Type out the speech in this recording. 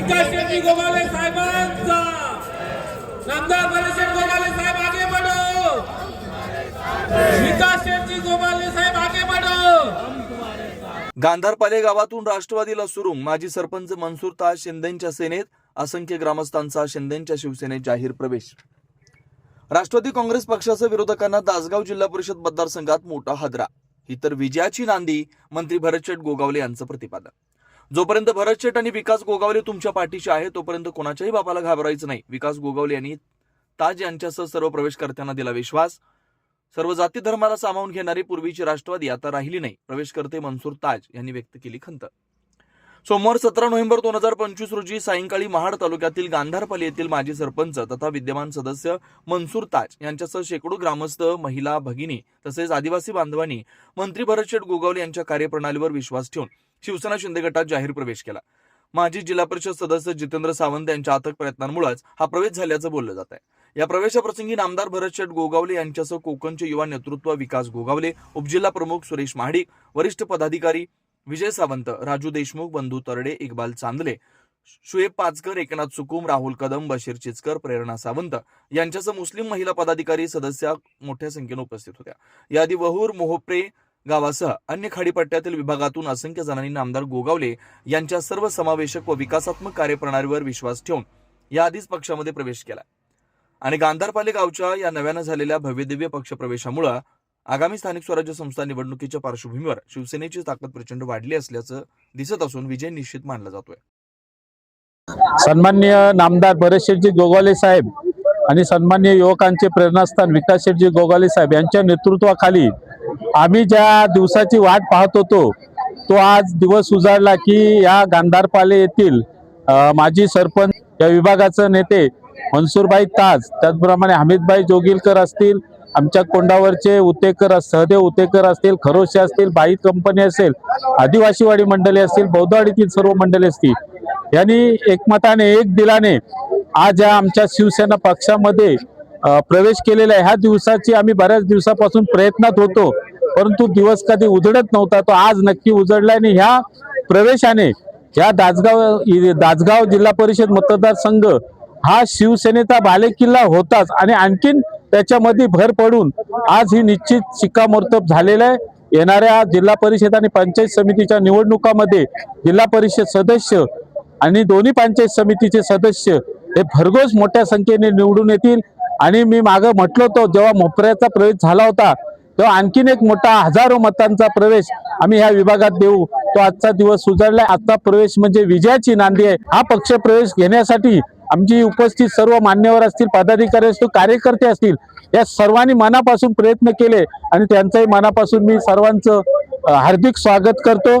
शेट्टी गोगावले साहेबांचा. नामदार भरतशेठ गोगावले साहेब आगे पडो विकास शेट्टी गोगावले साहेब आगे पडो गांधारपाले गावातून राष्ट्रवादीला सुरुंग माजी सरपंच मनसूर ताज शिंदेच्या सेनेत असंख्य ग्रामस्थांचा शिंदेच्या शिवसेनेत जाहीर प्रवेश. राष्ट्रवादी काँग्रेस पक्षाच्या विरोधकांना दासगाव जिल्हा परिषद मतदारसंघात मोठा हादरा. ही तर विजयाची नांदी मंत्री भरतशेठ गोगावले यांचं प्रतिपादन. जोपर्यंत भरतशेठ आणि विकास गोगावले तुमच्या पाठीशी आहे तोपर्यंत कोणाच्याही बापाला घाबरायचं नाही. विकास गोगावले यांनी ताज यांच्यासह सर्व प्रवेशकर्त्यांना दिला विश्वास. सर्व जाती धर्माला सामावून घेणारी पूर्वीची राष्ट्रवादी आता राहिली नाही. प्रवेशकर्ते मनसूर ताज यांनी व्यक्त केली खंत. सोमवार सतरा नोव्हेंबर दोन हजार पंचवीस रोजी सायंकाळी महाड तालुक्यातील गांधारपाली येथील माजी सरपंच तथा विद्यमान सदस्य मनसूर ताज यांच्यासह शेकडो ग्रामस्थ महिला भगिनी तसेच आदिवासी बांधवांनी मंत्री भरतशेठ गोगावले यांच्या कार्यप्रणालीवर विश्वास ठेवून शिवसेना शिंदे गटात जाहीर प्रवेश केला. माजी जिल्हा परिषद सदस्य जितेंद्र सावंत यांच्या अथक प्रयत्नांमुळेच हा प्रवेश झाल्याचं बोललं जात आहे. या प्रवेशाप्रसंगी नामदार भरत शेठ गोगावले यांच्यासह कोकणचे युवा नेतृत्व विकास गोगावले उपजिल्हा प्रमुख सुरेश महाडिक वरिष्ठ पदाधिकारी विजय सावंत राजू देशमुख बंधू तरडे इक्बाल चांदले शुएब पाचकर एकनाथ सुकुम राहुल कदम बशीर चिचकर प्रेरणा सावंत यांच्यासह मुस्लिम महिला पदाधिकारी सदस्य मोठ्या संख्येने उपस्थित होत्या. यादी वहूर मोहप्रे गावासह अन्य खाडीपट्ट्यातील विभागातून असंख्य जणांनी नामदार गोगावले यांच्या सर्व समावेशक व विकासात्मक कार्यप्रणालीवर विश्वास ठेवून याआधीच पक्षामध्ये प्रवेश केला. आणि गांधारपाले गावच्या या नव्यानं झालेल्या भव्यदिव्य पक्षप्रवेशामुळं आगामी स्थानिक स्वराज्य संस्था निवडणुकीच्या पार्श्वभूमीवर शिवसेनेची ताकद प्रचंड वाढली असल्याचं दिसत असून विजय निश्चित मानला जातोय. सन्मान्य नामदार भरतशेठजी गोगावले साहेब आणि सन्मान्य युवकांचे प्रेरणास्थान विकास शेटजी गोगावले साहेब यांच्या नेतृत्वाखाली आम्ही ज्या दिवसाची वाट पाहत होतो तो आज दिवस उजाडला की या गांधारपाले येथील माजी सरपंच या विभागाचं नेते मनसूरभाई ताज त्याचप्रमाणे हमीदभाई जोगिलकर असतील आमच्या कोंडावरचे उतेकर अस- सहदेव उतेकर असतील खरोशे असतील बाई कंपनी असेल आदिवासीवाडी मंडळी असतील बौद्धवाडीतील सर्व मंडळी असतील यांनी एकमताने एक दिलाने आज या आमच्या शिवसेना पक्षामध्ये प्रवेश केलेला आहे. ह्या दिवसाची आम्ही बऱ्याच दिवसापासून प्रयत्नात होतो. परंतु दिवस कधी उजडत नव्हता तो आज नक्की उजडला आणि ह्या प्रवेशाने ह्या दासगाव दासगाव जिल्हा परिषद मतदारसंघ हा शिवसेनेचा बालेकिल्ला होताच आणि आणखीन त्याच्यामध्ये भर पडून आज ही निश्चित शिक्कामोर्तब झालेलं आहे. येणाऱ्या जिल्हा परिषद आणि पंचायत समितीच्या निवडणुकामध्ये जिल्हा परिषद सदस्य आणि दोन्ही पंचायत समितीचे सदस्य हे भरघोस मोठ्या संख्येने निवडून येतील. आणि मी मागं म्हटलो होतो जेव्हा मोपऱ्याचा प्रवेश झाला होता तेव्हा आणखीन एक मोठा हजारो मतांचा प्रवेश आम्ही ह्या विभागात देऊ. तो आजचा दिवस सुधारलाय आजचा प्रवेश म्हणजे विजयाची नांदी आहे. हा पक्ष प्रवेश घेण्यासाठी आमची उपस्थित सर्व मान्यवर असतील पदाधिकारी असतील कार्यकर्ते असतील या सर्वांनी मनापासून प्रयत्न केले आणि त्यांचंही मनापासून मी सर्वांचं हार्दिक स्वागत करतो.